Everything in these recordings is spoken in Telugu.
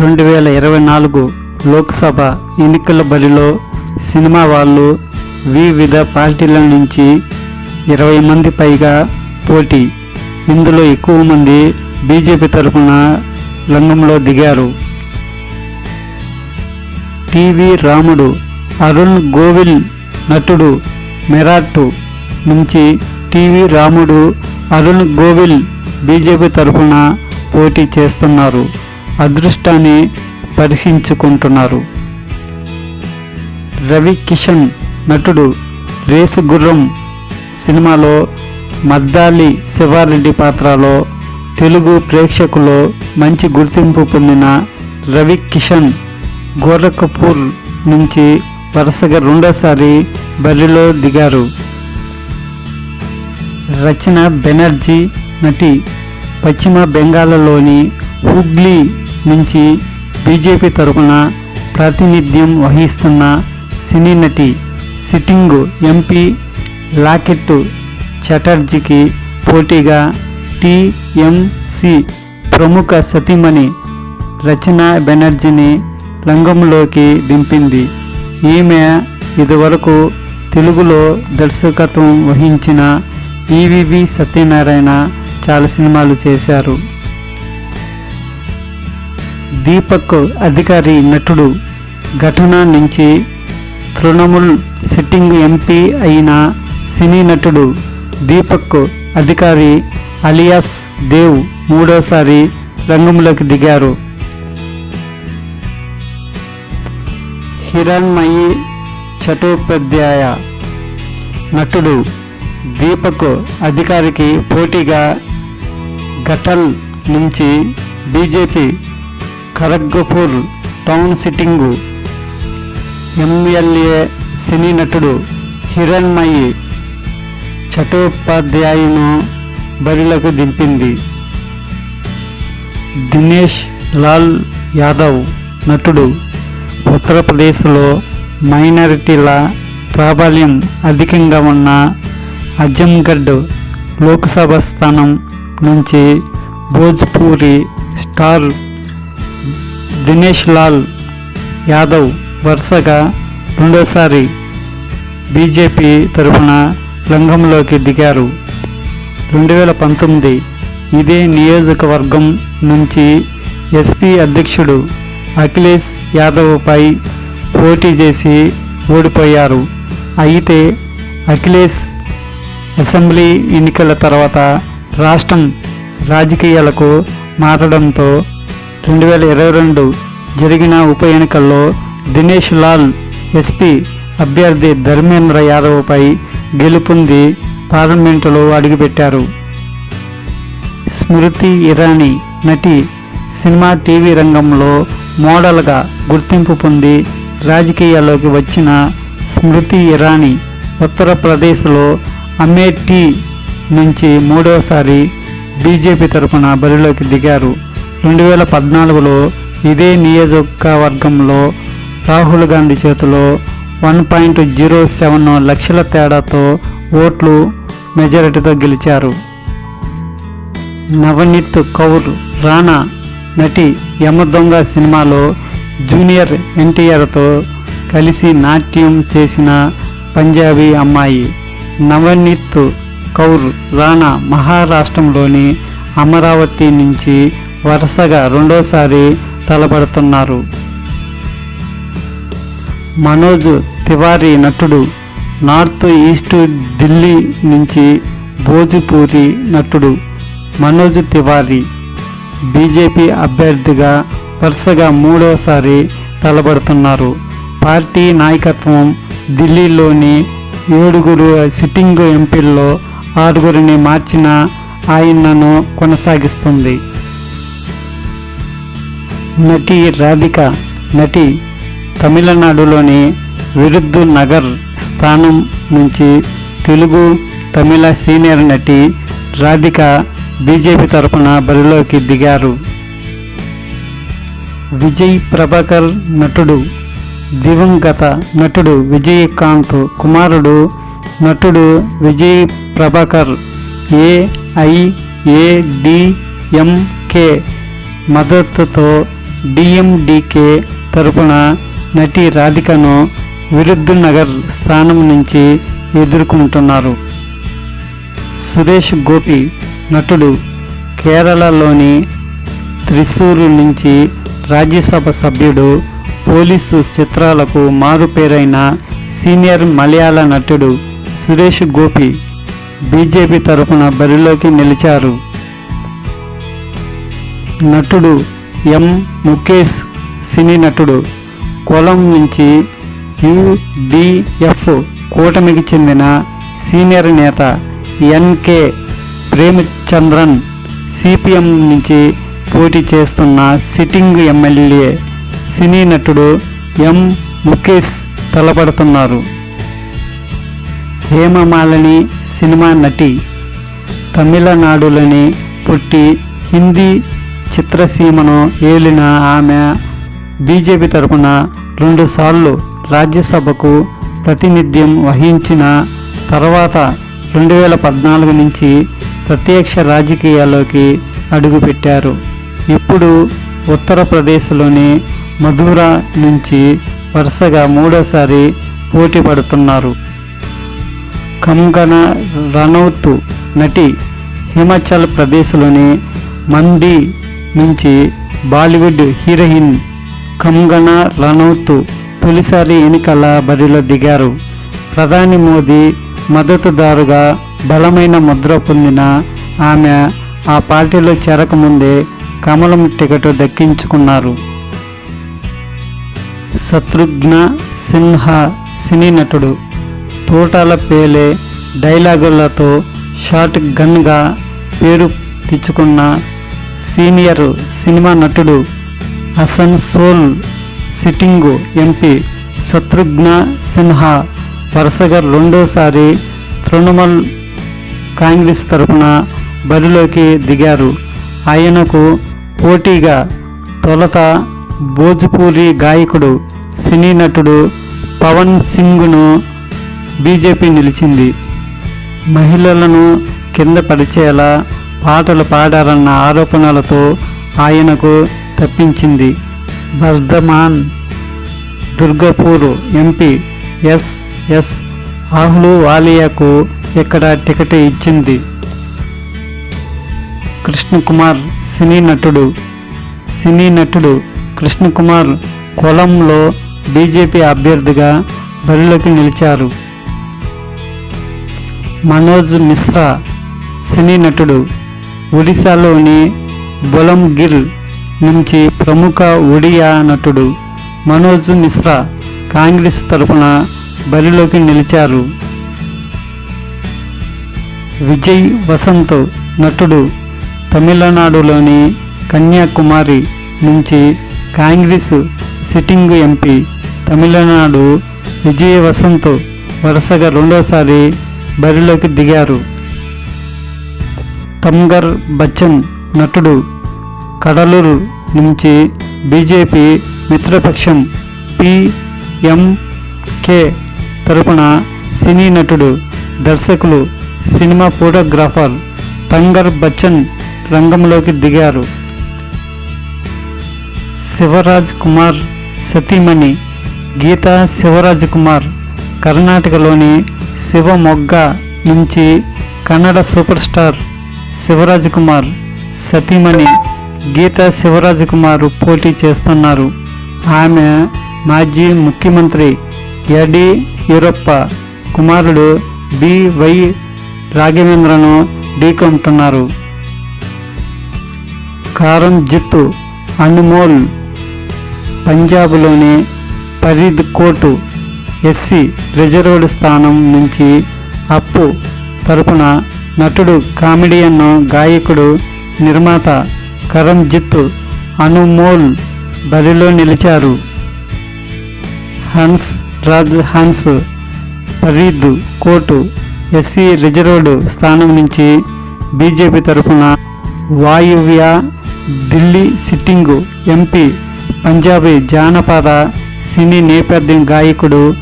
రెండు వేల ఇరవై నాలుగు లోక్సభ ఎన్నికల బరిలో సినిమా వాళ్ళు వివిధ పార్టీల నుంచి ఇరవై మంది పైగా పోటీ. ఇందులో ఎక్కువ మంది బీజేపీ తరఫున రంగంలో దిగారు. టీవీ రాముడు అరుణ్ గోవిల్ నటుడు మెరాట్ నుంచి టీవీ రాముడు అరుణ్ గోవిల్ బీజేపీ తరఫున పోటీ చేస్తున్నారు. అదృష్టాన్ని పరిహించుకుంటున్నారు. రవి కిషన్ నటుడు రేసు గుర్రం సినిమాలో మద్దాలి శివారెడ్డి పాత్రలో తెలుగు ప్రేక్షకులు మంచి గుర్తింపు పొందిన రవి కిషన్ గోరఖపూర్ నుంచి వరుసగా రెండోసారి బరిలో దిగారు. రచన బెనర్జీ నటి పశ్చిమ బెంగాల్లోని హుగ్లీ నుంచి బీజేపీ తరపున ప్రాతినిధ్యం వహిస్తున్న సినీ నటి సిట్టింగ్ ఎంపీ లాకెట్ చటర్జీకి పోటీగా టీఎంసి ప్రముఖ సతీమణి రచన బెనర్జీని రంగంలోకి దింపింది. ఈమె ఇదివరకు తెలుగులో దర్శకత్వం వహించిన ఈవివి సత్యనారాయణ చాలా సినిమాలు చేశారు. దీపక్ అధికారి నటుడు ఘటన నుంచి తృణమూల్ సిట్టింగ్ ఎంపీ అయిన సినీ నటుడు దీపక్ అధికారి అలియాస్ దేవ్ మూడోసారి రంగంలోకి దిగారు. హిరణ్మయి చటోపాధ్యాయ నటుడు దీపక్ అధికారికి పోటీగా ఘటల్ నుంచి BJP Kharagpur town sitting MLA సినీ నటుడు హిరణ్మయి చటోపాధ్యాయును బరిలకు దింపింది. దినేష్ లాల్ యాదవ్ నటుడు ఉత్తరప్రదేశ్లో మైనారిటీల ప్రాబల్యం అధికంగా ఉన్న అజంగఢ్ లోక్సభ స్థానం నుంచి భోజ్పూరి స్టార్ దినేష్ లాల్ యాదవ్ వరుసగా రెండోసారి బీజేపీ తరఫున రంగంలోకి దిగారు. రెండు వేల పంతొమ్మిది ఇదే నియోజకవర్గం నుంచి ఎస్పీ అధ్యక్షుడు అఖిలేష్ యాదవ్పై పోటీ చేసి ఓడిపోయారు. అయితే అఖిలేష్ అసెంబ్లీ ఎన్నికల తర్వాత రాష్ట్రం రాజకీయాలకు మారడంతో రెండు వేల ఇరవై రెండు జరిగిన ఉప ఎన్నికల్లో దినేష్ లాల్ ఎస్పీ అభ్యర్థి ధర్మేంద్ర యాదవ్పై గెలుపొంది పార్లమెంటులో అడుగుపెట్టారు. స్మృతి ఇరానీ నటి సినిమా టీవీ రంగంలో మోడల్గా గుర్తింపు పొంది రాజకీయాల్లోకి వచ్చిన స్మృతి ఇరానీ ఉత్తరప్రదేశ్లో అమేఠీ నుంచి మూడవసారి బీజేపీ తరఫున బరిలోకి దిగారు. రెండు వేల పద్నాలుగులో ఇదే నియోజకవర్గంలో రాహుల్ గాంధీ చేతిలో వన్ పాయింట్ జీరో సెవెన్ లక్షల తేడాతో ఓట్లు మెజారిటీతో గెలిచారు. నవనీత్ కౌర్ రాణా నటి యమదొంగ సినిమాలో జూనియర్ ఎన్టీఆర్తో కలిసి నాట్యం చేసిన పంజాబీ అమ్మాయి నవనీత్ కౌర్ రాణా మహారాష్ట్రంలోని అమరావతి నుంచి వరుసగా రెండోసారి తలపడుతున్నారు. మనోజ్ తివారీ నటుడు నార్త్ ఈస్ట్ ఢిల్లీ నుంచి భోజ్పూరి నటుడు మనోజ్ తివారీ బీజేపీ అభ్యర్థిగా వరుసగా మూడోసారి తలబడుతున్నారు పార్టీ నాయకత్వం ఢిల్లీలోని ఏడుగురు సిట్టింగ్ ఎంపీల్లో ఆరుగురిని మార్చిన ఆయనను కొనసాగిస్తుంది. నటి రాధిక నటి తమిళనాడులోని విరుద్దు నగర్ స్థానం నుంచి తెలుగు తమిళ సీనియర్ నటి రాధిక బీజేపీ తరఫున బరిలోకి దిగారు. విజయ్ ప్రభాకర్ నటుడు దివంగత నటుడు విజయకాంత్ కుమారుడు నటుడు విజయ్ ప్రభాకర్ ఏఐఏడిఎంకే మద్దతుతో డిఎండికే తరపున నటి రాధికను విరుద్ధ్ నగర్ స్థానం నుంచి ఎదుర్కొంటున్నారు. సురేష్ గోపి నటుడు కేరళలోని త్రిశూరు నుంచి రాజ్యసభ సభ్యుడు పోలీసు చిత్రాలకు మారుపేరైన సీనియర్ మలయాళ నటుడు సురేష్ గోపి బీజేపీ తరఫున బరిలోకి నిలిచారు. నటుడు ఎం. ముఖేష్ సినీ నటుడు. కొలం నుంచి యుడిఎఫ్ కూటమికి చెందిన సీనియర్ నేత ఎన్కే ప్రేమచంద్రన్ సిపిఎం నుంచి పోటీ చేస్తున్న సిట్టింగ్ ఎమ్మెల్యే సినీ నటుడు ఎం. ముఖేష్ తలపడుతున్నారు. హేమమాలని సినిమా నటి తమిళనాడులోని పుట్టి హిందీ చిత్రసీమను ఏలిన ఆమె బీజేపీ తరపున రెండుసార్లు రాజ్యసభకు ప్రాతినిధ్యం వహించిన తర్వాత రెండు వేల పద్నాలుగు నుంచి ప్రత్యక్ష రాజకీయాల్లోకి అడుగుపెట్టారు. ఇప్పుడు ఉత్తరప్రదేశ్లోని మధురా నుంచి వరుసగా మూడోసారి పోటీ పడుతున్నారు. కంగన రనౌత్ నటి హిమాచల్ ప్రదేశ్లోని మండి నుంచి బాలీవుడ్ హీరోయిన్ కంగనా రనౌత్ తొలిసారి ఎన్నికల బరిలో దిగారు. ప్రధాని మోదీ మద్దతుదారుగా బలమైన ముద్ర పొందిన ఆమె ఆ పార్టీలో చేరకముందే కమలం టికెట్ దక్కించుకున్నారు. శత్రుఘ్న సిన్హా సినీ నటుడు. తోటాల పేలే డైలాగులతో షార్ట్ గన్గా పేరు తెచ్చుకున్న సీనియర్ సినిమా నటుడు అసన్సోల్ సిట్టింగు ఎంపీ శత్రుఘ్న సిన్హా వరుసగా రెండోసారి తృణమూల్ కాంగ్రెస్ తరపున బరిలోకి దిగారు. ఆయనకు పోటీగా తొలత భోజ్పూరి గాయకుడు సినీ నటుడు పవన్ సింగ్ను బీజేపీ నిలిచింది. మహిళలను కింద పరిచేలా పాటలు పాడారన్న ఆరోపణలతో ఆయనకు తప్పించింది. Bardhaman Durgapur MP S S ఆహ్లు వాలియాకు ఇక్కడ టికెట్ ఇచ్చింది. కృష్ణకుమార్ సినీ నటుడు. సినీ నటుడు కృష్ణకుమార్ కొలంలో బీజేపీ అభ్యర్థిగా బరిలోకి నిలిచారు. మనోజ్ మిశ్రా సినీ నటుడు. ఒడిశాలోని బొలంగిర్ నుంచి ప్రముఖ ఒడియా నటుడు మనోజ్ మిశ్రా కాంగ్రెస్ తరఫున బరిలోకి నిలిచారు. విజయ్ వసంత్ నటుడు తమిళనాడులోని కన్యాకుమారి నుంచి కాంగ్రెస్ సిట్టింగ్ ఎంపీ తమిళనాడు విజయ్ వసంత్ వరుసగా రెండోసారి బరిలోకి దిగారు. తమ్గర్ బచ్చన్ నటుడు కడలూరు నుంచి బీజేపీ మిత్రపక్షం పిఎంకే తరపున సినీ నటుడు దర్శకులు సినిమా ఫోటోగ్రాఫర్ తంగర్ బచ్చన్ రంగంలోకి దిగారు. శివరాజ్ కుమార్ సతీమణి గీతా శివరాజ్ కుమార్ కర్ణాటకలోని శివమొగ్గ నుంచి కన్నడ సూపర్ స్టార్ శివరాజ్ కుమార్ సతీమణి గీతా శివరాజ్ కుమార్ పోటీ చేస్తున్నారు. ఆమె మాజీ ముఖ్యమంత్రి యడి యూరప్ప కుమారుడు బివై రాఘవేంద్రను ఢీకొంటున్నారు. కారం జిత్తు అనుమోల్ పంజాబ్లోని ఫరీద్ కోటు ఎస్సీ రిజర్వ్డ్ స్థానం నుంచి అప్పు తరపున నటుడు కామెడియన్ గాయకుడు నిర్మాత కరంజిత్ అనుమోల్ బరిలో నిలిచారు. Hans Raj Hans Faridkot SC reserved స్థానం నుంచి బీజేపీ తరఫున వాయువ్య ఢిల్లీ సిట్టింగు ఎంపీ పంజాబీ జానపద సినీ నేపథ్యం గాయకుడు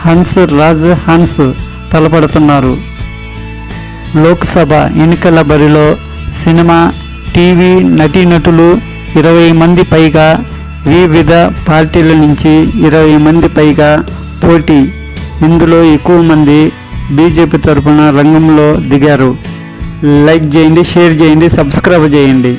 హన్స్ రాజ్ హన్స్ తలపడుతున్నారు. లోక్సభ ఎన్నికల బరిలో సినిమా టీవీ నటీనటులు ఇరవై మంది పైగా వివిధ పార్టీల నుంచి ఇరవై మంది పైగా పోటీ. ఇందులో ఎక్కువ మంది బీజేపీ తరఫున రంగంలో దిగారు. లైక్ చేయండి షేర్ చేయండి సబ్స్క్రైబ్ చేయండి.